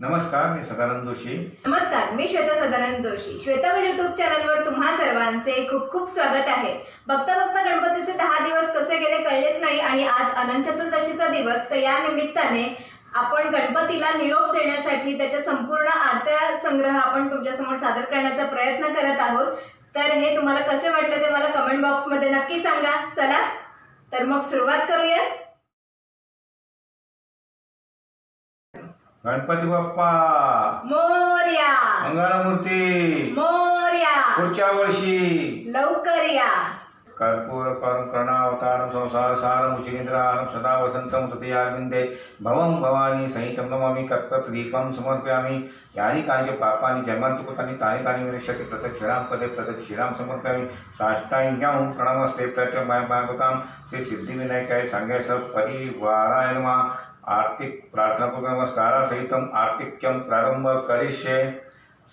नमस्कार मी सदानंद जोशी. नमस्कार मी श्वेता सदानंद जोशी. श्वेतावल युट्यूब चॅनलवर तुम्हा सर्वांचे खूप खूप स्वागत आहे. बघता बघता गणपतीचे दहा दिवस कसे गेले कळलेच नाही आणि आज अनंत चतुर्दशीचा दिवस. तर या निमित्ताने आपण गणपतीला निरोप देण्यासाठी त्याच्या संपूर्ण आरत्या संग्रह आपण तुमच्यासमोर सादर करण्याचा प्रयत्न करत आहोत. तर हे तुम्हाला कसे वाटले ते मला कमेंट बॉक्समध्ये नक्की सांगा. चला तर मग सुरुवात करूया. गणपती बाप्पा. मोर्या. मंगळमूर्ती. मोर्या. पुढच्या वर्षी. लवकर या. कर्पूर करुण कर्णावतारं संसार सारं उचिकेंद्रानं सदा वसन्तं तृतीयार्विन्दे भवं भवानी सहितं नमामि कत्पदीपं समर्पयामि यानि कानि पापानि जन्मान्ति कृतानि तानि तानि विनश्यति प्रदक्षिणां पदे प्रदक्षिणां समर्पयामि साष्टाङ्ग्यां प्रणमस्ते प्रत्यमागतां श्री सिद्धिविनायकाय सांगायस परिवाराय नमः। आर्थिक प्रार्थनापूर्वक नमस्कारासहितम् आर्थिक्यं प्रारंभ करिष्ये।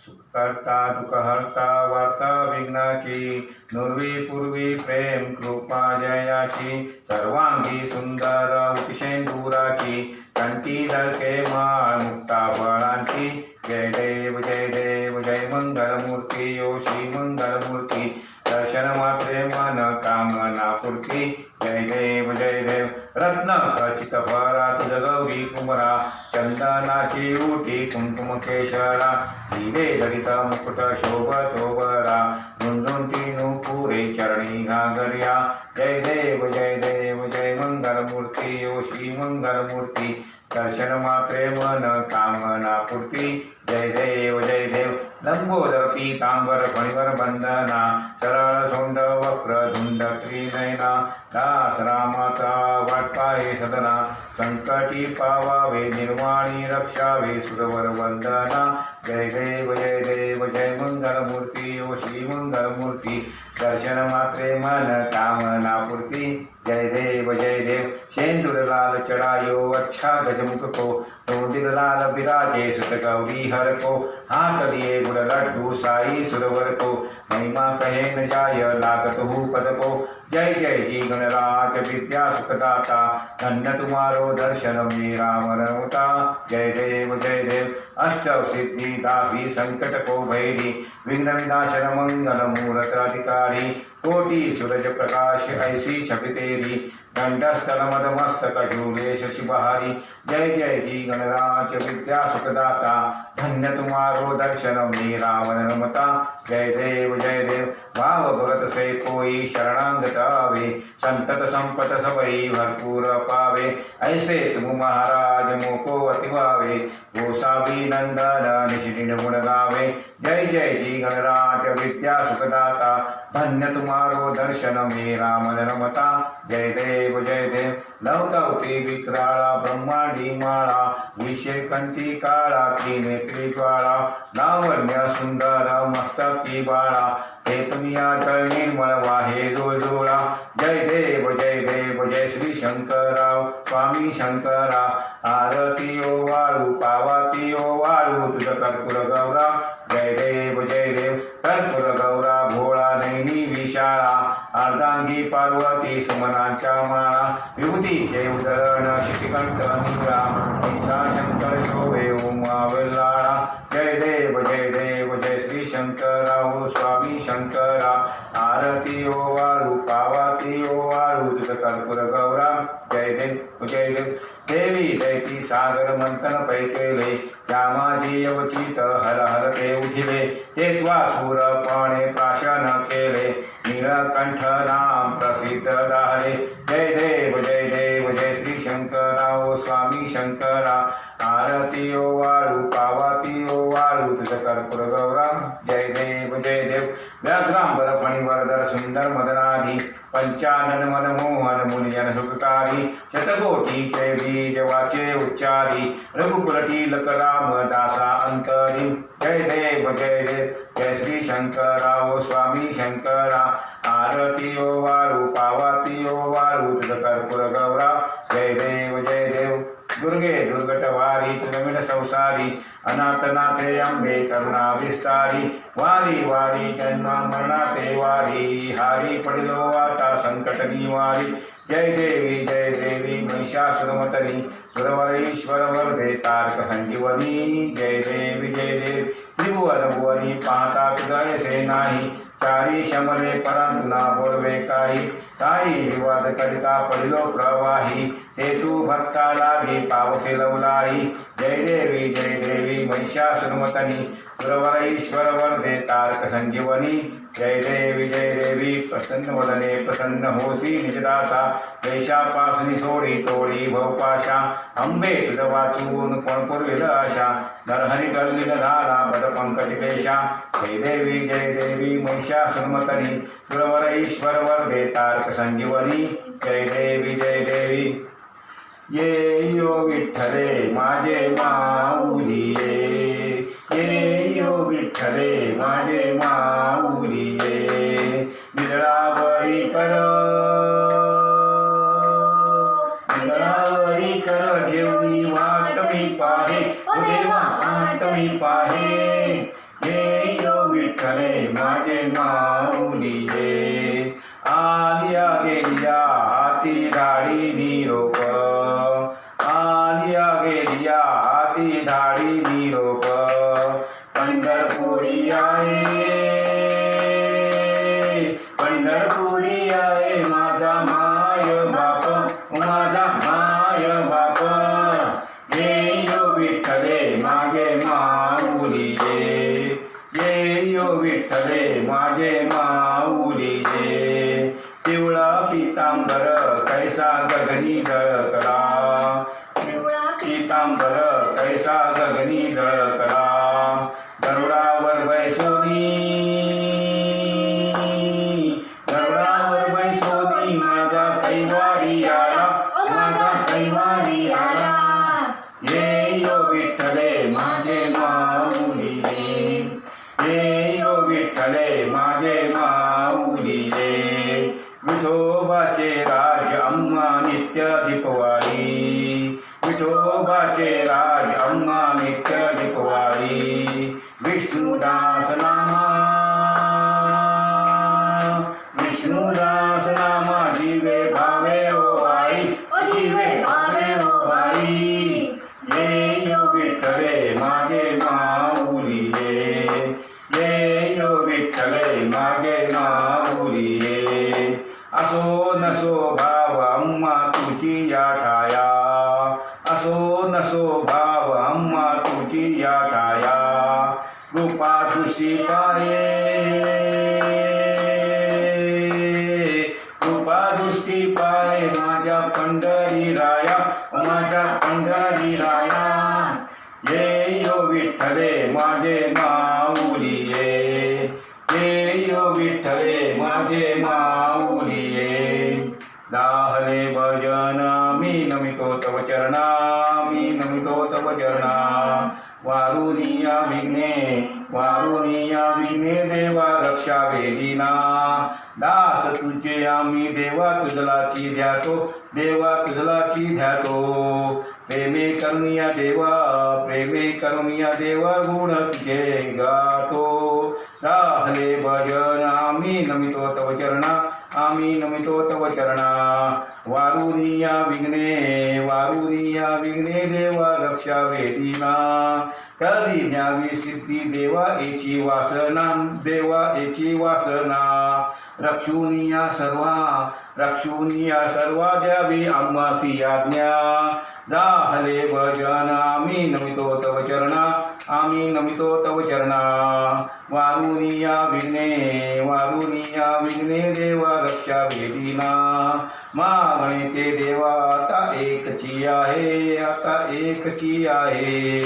सुखकर्ता दुःखहर्ता वार्ता विघ्नाची नुर्वी पूर्वी प्रेम कृपा जयाची सर्वांगी सुंदर उपशेंदुराची कंठी धरके माळ मुक्ता फळांची जय देव जय देव, जय मंगलमूर्ती योशी मंगलमूर्ती। दर्शन मात्रे मन कामना पूर्ती। जय देव जय देव रत्न खचित भरा तुझ गौरी कुमरा चंदनाची उटी कुंकुम केशरा दिवे दलित मुकुट शोभतोबरा झुंझुंटी नुपुरे चरणी घागर्या। जय देव जय देव जय मंगलमूर्ती योशी मंगलमूर्ती दर्शन मात्रे मन कामना पूर्ती। जय देव जय देव लंबोदर पीतांबर फणीवर बंदना सरळ सोंड वक्र धुंड त्रिनयना दास रामाचा वाटपाये सदना, संकटी पावावे, निर्वाणी रक्षावे सुरवर वंदना। जय देव जय देव जय मंगलमूर्ती ओ श्री मंगलमूर्ती दर्शन मात्रे मन, कामना पूर्ती। जय देव जय देव शेंदूर लाल चढ़ायो अच्छा गजमुख को। रोदिल लाल विराजे सुत गौरी हर को। हाथ दिए गुड़ लड्डू, साई सुरवर को। महिमा कहे न जाय लागत हूँ पद को। जय जय जी गणराज विद्या सुखदाता धन्य तुम्हारो दर्शन मेरा मनोता जय देव जय देव अष्ट सिद्धि दासी संकट को भैरी विघ्न विनाशन मंगल मूरत अधिकारी कोटि सूरज प्रकाश ऐसी छवि तेरी दंडस्थल मदमस्तक बहारी जय जय जी गणराज विद्या सुखदाता धन्य तुम्हारो दर्शन मेरा रावण रमता जय देव जय देव। भाव भगत से कोई शरणांगत आवे संतत संपत सबई भरपूर पावे ऐसे तुम महाराज मोको अति भावे गोसावी, नंदन निशिन गुण गावे जय जय जी गणराज विद्या सुखदाता धन्य तुम्हारो दर्शन मेरा मन रमता जय देव जय देव। लवतवते विक्राळा ब्रह्मांडी माळा विषय कंठी काळा की नेत्री ज्वाळा लावण्य सुंदर मस्तकी बाळा हे तुम्ही निर्मळ वाहे जोडोळा जय देव जय देव, जय श्री शंकरराव, स्वामी शंकरा आरती ओ वाळू पावाती ओ वाळू तुझ कर्पूर गौरा. जय देव जय देव कर्पूर गौरा भोळा नैनी विशाळा. अर्धांगी पार्वती सुमनाच्या माळा. विभूतीचे उदरण शितिकंठ निळा ऐसा शंकर शोभे उमा वेल्लाळा जय देव जय देव जय श्री शंकराव स्वामी शंकरा. आरती ओ वाळू पावाती ओ वाळू तुझ कर्पूर गौरा जय देव जय। देव देवी दैती सागर मंथन पैकेले। त्या माझी यवचित हर हर ते उठिले ते सूरपणे प्राशन केले नीलकंठ नाम प्रसिद्ध राहले जय देव जय देव जय श्री शंकरा ओ स्वामी शंकरा। आरती ओ वाळू पावाती ओ वाळू तुझ कर्पूर गौरा जय देव जय देव। व्याघ्रांबर फणीवरदर सुंदर मदनादी पंचानन मनमोहन मुनियन सुखकारी शतकोटी चे बीज वाचे उच्चारी रघुकुलटी लकराम दासा अंतरी जय देव जय देव जय श्री शंकराव स्वामी शंकरा आरती ओ वारू पावाती ओ वारू तुझ कर्पूर गौरा जय देव जय देव दुर्गे दुर्गटवारी तुलमिन संसारी अनाथनाथे अंबे करुणा विस्तारी वारी वारी, जन्म मरणाते वारी। हारी पडिलो आता संकट निवारी जय देवी जय देवी महिषासुरमतनी सुरवरेश्वर वर्धे तारक संजीवनी जय देवी जय देवी। त्रिभुवन भुवनी पाता पाहता से नाही। चारी शमले परंतु ना बोलवे काही ताई विवाद करिता पडिलो प्रवाही। ते तू भक्ता लागी पावसे लवलाई जय देवी जय देवी, महिषासुरमतनी। सुरवरेश्वर वर्धे तारक संजीवनी जय जय विजय देवी प्रसन्न वदने प्रसन्न होसी निजदासा। देशापासनी सोडी तोडी भवपाशा। अंबे तुझ वाचून कोण पूर्विल आशा। नरहरी कल्लिल झाला पद पंकज केशा जय देवी जय देवी महिषासुरमतनी। सुरवर ईश्वर वर्धे तारक संजीवनी जय देवी जय देवी ये यो विठ्ठले माझे माऊली ये माझे माऊली ये निद्रावरी कर। निद्रावरी कर ठेवली वाट मी पाहे देवा वाट मी पाहे। ये यो विठ्ठले माझे माऊली ये आलिया गेलिया पितांबर कैसा गगनी दळ करा नित्याय अम्मा नित्याय कुवारी विष्णुदासनामा कृपा तुशी पाये वारुनिया विघ्ने वारुनिया विघ्ने देवा रक्षा वेदिना। दास तुझे आम्ही, देवा तुझला की ध्यातो देवा तुझला की ध्यातो प्रेमे करुणिया देवा, प्रेमे करुणिया देवा, गुण तुझे गातो। राहले भजन, आम्ही नमितो तव चरणा, आम्ही नमितो तव चरणा। वारुनिया विघ्ने वारुनिया विघ्ने देवा रक्षा वेदिना। कधी न्यावी सिद्धी देवा एकी वासना देवा एकी वासना रक्षुनिया सर्वा रक्षुनिया सर्वा द्यावी आम्हासी आज्ञा दाहले भजन आम्ही नमितो तव चरणा आम्ही नमितो तव चरणा। वारुनिया विघ्ने वारुनिया विघ्ने देवा रक्षा वेदिना मागणे ते देवा, आता एकची आहे आता एकची आहे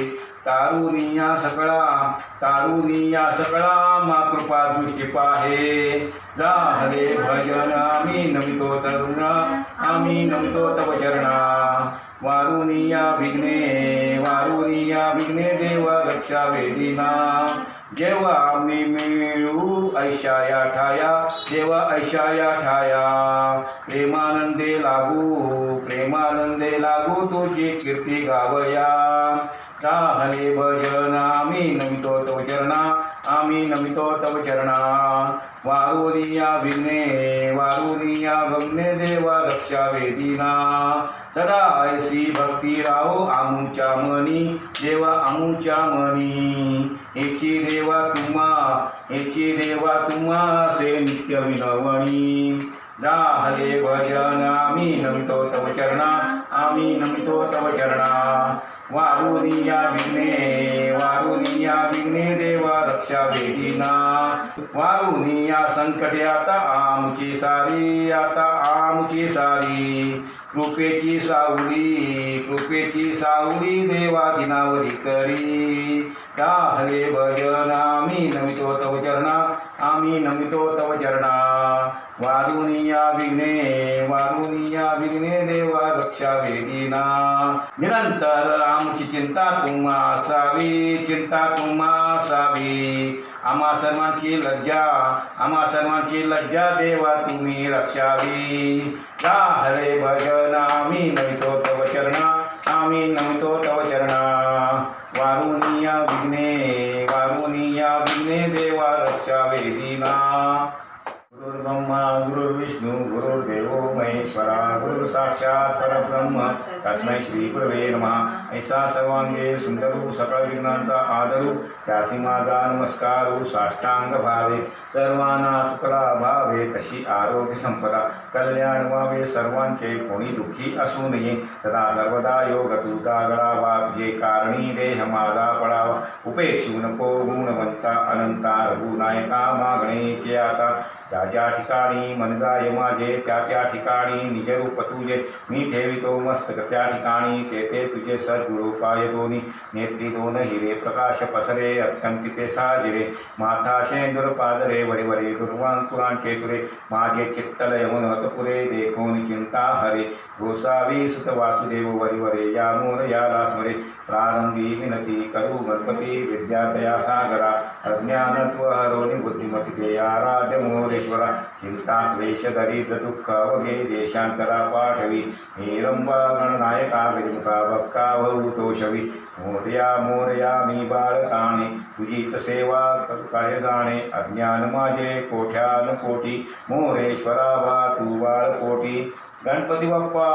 तारुनिया सगळा तारुनिया सगळा मा कृपा दृष्टी पाहे हरे भजन आम्ही नमितो तरुण आम्ही नमितो तव चरणा. वारुनिया विघ्ने वारुनिया विघ्ने देवा रक्षा वेदिना. जेव्हा आम्ही मिळू ऐशाया ठाया जेव्हा ऐशाया ठाया. प्रेमानंदे लागू प्रेमानंदे लागू तुझी कीर्ती गावया. राहले भजन आम्ही नमितो तव चरणा आम्ही नमितो तव चरणा। वारुनिया विघ्ने वारुनिया गमने देवा रक्षा वेदिना। सदा ऐशी भक्ती राहो आमूच्या मनी देवा आमूच्या मनी। एकी देवा तुम्हा एकी देवा तुम्हा से नित्य विनवणी। जा भजन आम्ही नमितो तव चरणा आम्ही नमितो तव चरणा। वारुनिया विघ्ने वारुनिया विघ्ने देवा रक्षा वेदिना। वारुनिया संकटे आता आमची सारी आता आमची सारी। कृपेची सावली कृपेची सावली देवा दिनावरी करी। त्या भजन आम्ही नमितो तव चरणा आम्ही नमितो तव चरणा वारुनिया विघ्ने वारुनिया विघ्ने देवा रक्षा वेदिना। निरंतर आमची चिंता तुम्हा असावी चिंता तुम्हा असावी आम्हा सर्वांची लज्जा आम्हा सर्वांची लज्जा देवा तुम्ही रक्षावी। जा हरे भजन आम्ही नमितो तव चरणा आम्ही नमितो तव चरणा वारुनिया विघ्ने देवा रक्षा वेदिना गुरुर्ब्रह्मा गुरु साक्षात परब्रह्म। तस्मै श्री गुरवे नमः। ऐसा सर्वांगे सुंदरू सकळ विघ्नांचा आदरू। त्यासी माझा नमस्कारू साष्टांग भावे सर्वांना सुखला भावे तशी आरोग्य संपदा। कल्याण व्हावे सर्वांचे कोणी दुःखी असू नये। सदा सर्वदा योग गळावा जे कारणी देह माझा पडावा। उपेक्षू नको गुणवंता अनंता रघुनायका मागणेचे आता ज्या ज्या ठिकाणी मन जाय माझे त्या त्या ठिकाणी निजरूप तुझे मी ठेवितो मस्तक त्या ठिकाणी ते ते तुझे सद्गुरु दोनी। नेत्री दोन हिरे, प्रकाश पसरे अत्यंतिते साजिरे। माथा शेंदुर पादरे वरे वरे दुर्वांतुरा तुरे माझे चित्तलय मनोत पुरे देखोन चिंता हरे गोसावी सुत वासुदेव वरी वरे या मोर या स्मरे प्रारंभी विनती करु गणपति विद्यातया सागरा। बुद्धिमती के आराध्य मोहरेश्वर चिंता क्लेश, दरिद्र, दुःख वगे देशांतरा, पाठवी। नीरंबा गणनायका विमुखा भक्का भवतोषवी मोर्या मोर्या मी बाळकाणे तुझीच सेवा करू काय अज्ञान माझे कोठ्यान कोटी मोरेश्वरा बा तू बाळकोटी गणपति बाप्पा!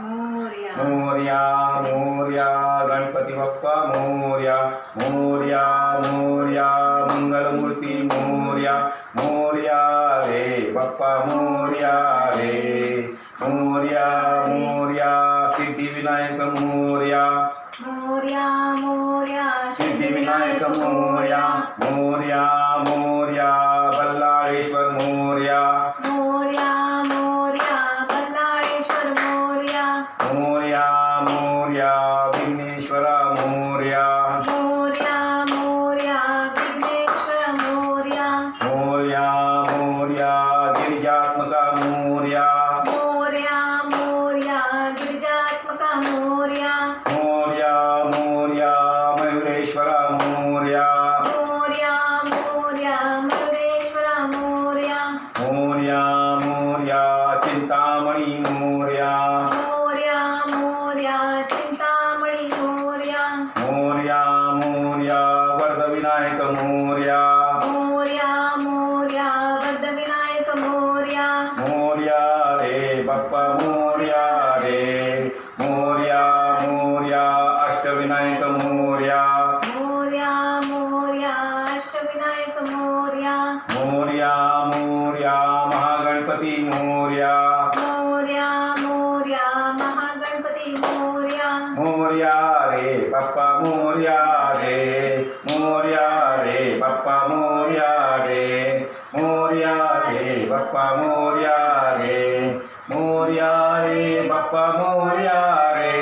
मोरया। मोर्या मोर्या गणपती बाप्पा मोर्या। मोर्या मोर्या मंगलमूर्ती मोर्या। मोर्या रे बाप्पा मोर्या रे। मोर्या मोर्या सिद्धिविनायक मोर्या। मोरया मोरया सिद्धिविनायक मोर्या मोर्या मोर्या बल्लाळेश्वर मोर्या. मोरया मोरया बल्लाळेश्वर मोरया. मोर्या मोर्या. मोरया मोर्या रे बाप्पा मोर्या रे मोर्या रे बाप्पा मोर्या रे मोर्या रे बाप्पा मोर्या रे मोर्या रे बाप्पा मोर्या रे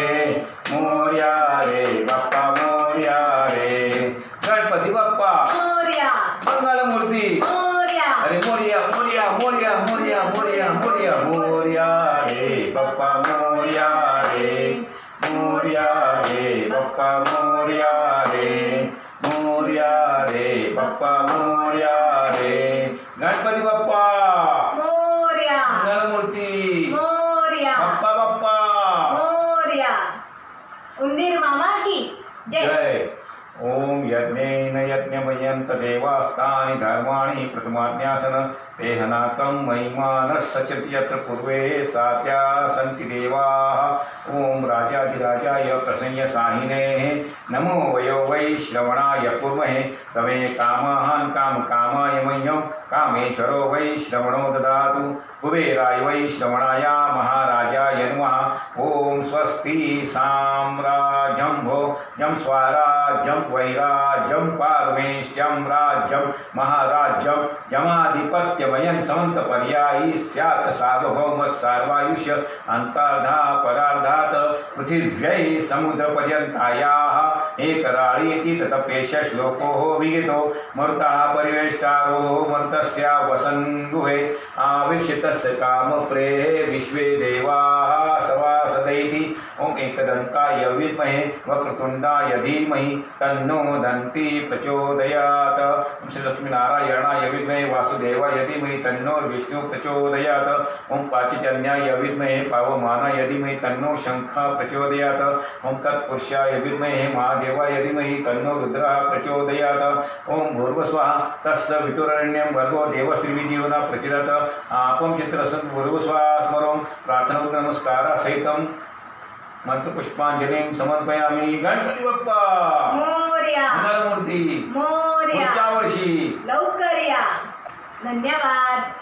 मोर्या रे मोर्या रे बाप्पा मोर्या रे. मोर्या रे बाप्पा मोर्या रे. गणपती बाप्पा! मोरया. मंगलमूर्ती मोरया. बाप्पा बाप्पा! मोरया. उंदीर मामा की? जय. ॐ यज्ञेन यज्ञमयन्त देवास्तानि धर्माणि प्रथमाज्ञासन तेहनाकं महिमानः सचति यत्र पूर्वे सात्या सन्ति देवाः। ॐ राजाधिराजाय साहिने, नमो वयो वै श्रवणाय कुर्महे। तवे कामान् कामकामाय मह्यं, कामेश्वरो वै श्रवणो ददातु। कुबेराय वै श्रवणाय महाराजाय नमः। ॐ स्वस्ति साम्राज्यं भो जं स्वराज्यं वैराज्यं राज्यम महाराज्यम महाराज्यं समंत पर्यायी सैत सार्वभौम सर्वायुष्य अन्तर्धा समुद्र पृथिव्यै समुद्रपर्यन्तायाः एकराळीति ततपेश श्लोको विहितो, मरुतः परिवेष्टारो मरुतस्य वसन् गृहे आवीक्षितस्य कामप्रेः विश्वे देवाः सवासदैति ॐ एकदन्ताय विद्महे, वक्रतुण्डाय धीमहि, तन्नो दन्ति प्रचोदयात्। ॐ श्रीलक्ष्मीनारायणाय विद्महे, वासुदेवाय धीमहि, तन्नो विष्णु प्रचोदयात्। ॐ पाचजन्याय विद्महे, पावमानाय धीमहि, तन्नो शङ्खः प्रचोदयात्। ॐ तत्पुरुषाय विद्महे महादेवाय धीमहि तन्नो रुद्रः प्रचोदयात्। ॐ भूर्वस्वः तस्य वितुरण्यं भर्गो देवश्रीविजीवना प्रचिरत आपं चित्रसन् भूर्वस्वः स्मरों। प्रार्थनोत्तरनमस्कारसहितं मंत्रपुष्पांजलीं समर्पयामि गणपती बाप्पा मोर्या। मंगलमूर्ती मोर्या। वर्षी। लवकर या धन्यवाद।